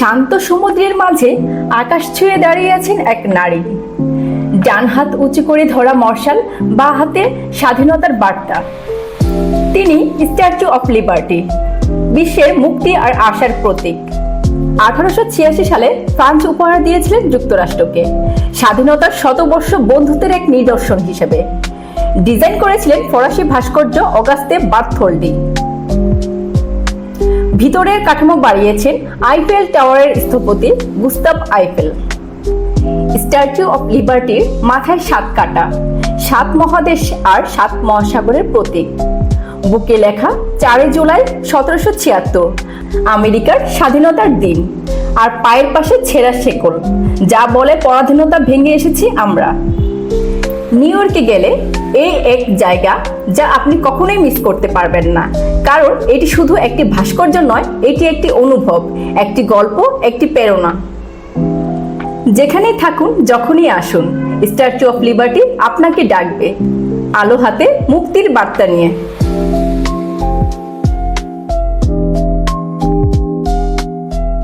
শান্ত সমুদ্রের মাঝে আকাশ ছুঁয়ে দাঁড়িয়ে আছেন এক নারী। ডান হাত উঁচু করে ধরা মশাল, বা হাতে স্বাধীনতার বার্তা। তিনি স্ট্যাচু অফ লিবার্টি, বিশ্বের মুক্তি আর আশার প্রতীক। আঠারোশো ছিয়াশি সালে ফ্রান্স উপহার দিয়েছিলেন যুক্তরাষ্ট্রকে, স্বাধীনতার শতবর্ষ বন্ধুত্বের এক নিদর্শন হিসেবে। ডিজাইন করেছিলেন ফরাসি ভাস্কর্য অগাস্তে বার্থোল্ডি। ভিতরের কাঠামো বাড়িয়েছেন আইফেল টাওয়ারের স্থপতি গুস্তাব আইফেল স্ট্যাচু অফ লিবার্টির মাথায় সাত কাটা, সাত মহাদেশ আর সাত মহাসাগরের প্রতীক। বুকে লেখা, চারই জুলাই সতেরোশো ছিয়াত্তর, আমেরিকার স্বাধীনতার দিন। আর পায়ের পাশে ছেঁড়া শেকল যা বলে পরাধীনতা ভেঙে এসেছি আমরা। নিউ ইয়র্কে গেলে এই এক জায়গা যা আপনি কখনোই মিস করতে পারবেন না। কারণ এটি শুধু একটি ভাস্কর্য নয়, এটি একটি অনুভব, একটি গল্প, একটি প্রেরণা। যেখানেই থাকুন, যখনই আসুন, স্ট্যাচু অফ লিবার্টি আপনাকে ডাকবে। আলো হাতে মুক্তির বার্তা নিয়ে।